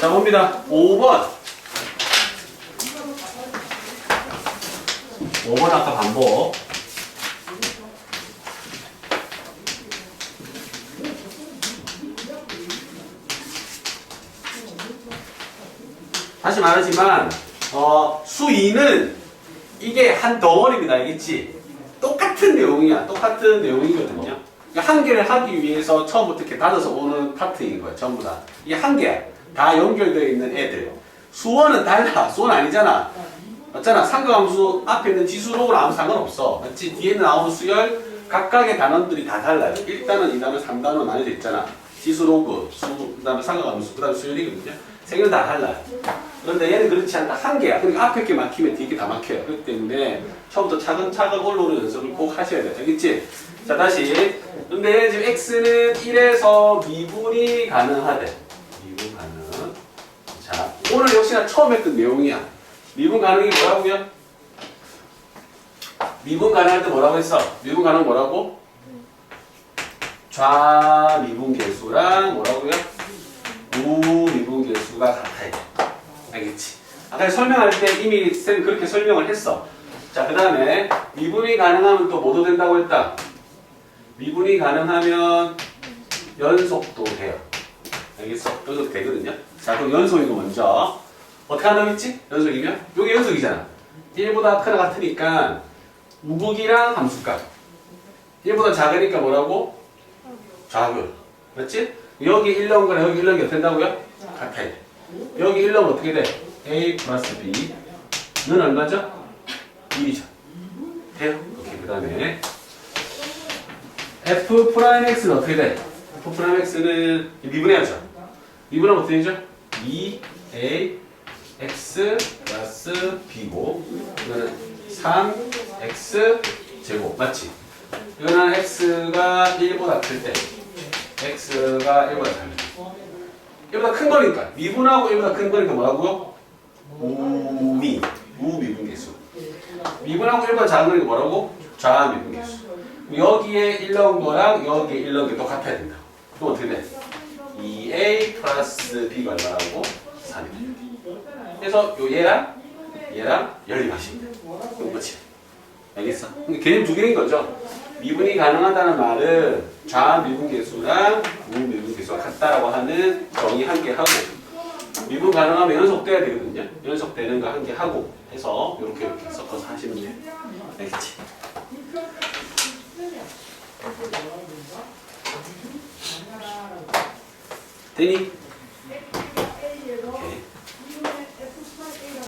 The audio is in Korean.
자, 봅니다. 5번. 5번 아까 반복. 다시 말하지만 어, 수 2는 이게 한 덩어리입니다. 알겠지? 똑같은 내용이야. 똑같은 내용이거든요. 그러니까 한 개를 하기 위해서 처음부터 이렇게 닫아서 오는 파트인 거야. 전부 다. 이게 한 개야. 다 연결되어 있는 애들. 수원은 달라. 수원 아니잖아. 맞잖아. 삼각함수 앞에 있는 지수로는 아무 상관없어. 맞지? 뒤에 나오는 수열 각각의 단원들이 다 달라요. 1단원, 2단원, 3단원 나뉘어져 있잖아. 지수 로그, 수, 그 다음에 삼각함수, 그 다음에 수열이거든요. 세 개는 다 달라요. 그런데 얘는 그렇지 않다. 한 개야. 그러니까 앞에 게 막히면 뒤에 게 다 막혀요. 그렇기 때문에 처음부터 차근차근 올라오는 연습을 꼭 하셔야 돼요. 알겠지? 자, 다시. 근데 지금 x는 1에서 미분이 가능하대. 미분 가능. 자, 오늘 역시나 처음 했던 내용이야. 미분 가능이 뭐라고요? 미분 가능할 때 뭐라고 했어? 미분 가능 뭐라고? 좌 미분 계수랑 뭐라고요? 우 미분 계수가 같아요. 알겠지? 아까 설명할 때 이미 쌤 그렇게 설명을 했어. 자, 그 다음에 미분이 가능하면 또 뭐도 된다고 했다. 미분이 가능하면 연속도 돼요. 알겠어? 연속 되거든요. 자, 그럼 연속이고 먼저 어떻게 한다고 했지? 연속이면? 요게 연속이잖아. 1보다 크나 같으니까 우극이랑 함수값. 1보다 작으니까 뭐라고? 좌극. 맞지? 여기 1 넣은 거랑 여기 1 넣은 게 어떻게 된다고요? 같아요. 여기 1 넣으면 어떻게 돼? A 플러스 B는 얼마죠? 1이죠. 돼요? 오케이. 그 다음에 F 프라임 X는 어떻게 돼? F 프라임 X는 미분해야죠. 미분하면 어떻게 되죠? 2A X 플러스 B고 이거는 3X 제곱 맞지? 이거는 X가 1보다 클 때 X가 1보다 작을 때 1보다 큰 거니까 미분하고 1보다 큰 거니까 뭐라고요? 우미 우미분 계수 미분하고 1보다 작은 거니까 뭐라고? 좌미분 계수 여기에 1 넣은 거랑 여기에 1 넣은 게 똑같아야 된다 그럼 어떻게 돼? 2A 플러스 B가 얼마라고? 3이 그래서 요 얘랑 얘랑 연립하시면 돼 그럼 끝이야 알겠어? 개념 두 개인 거죠 미분이 가능하다는 말은 좌 미분 계수랑 우 미분 계수가 같다라고 하는 정의 한개 하고 미분 가능하면 연속돼야 되거든요. 연속되는 거한개 하고 해서 이렇게 이렇게 섞어서 하시면 돼요. 알겠지? 되니?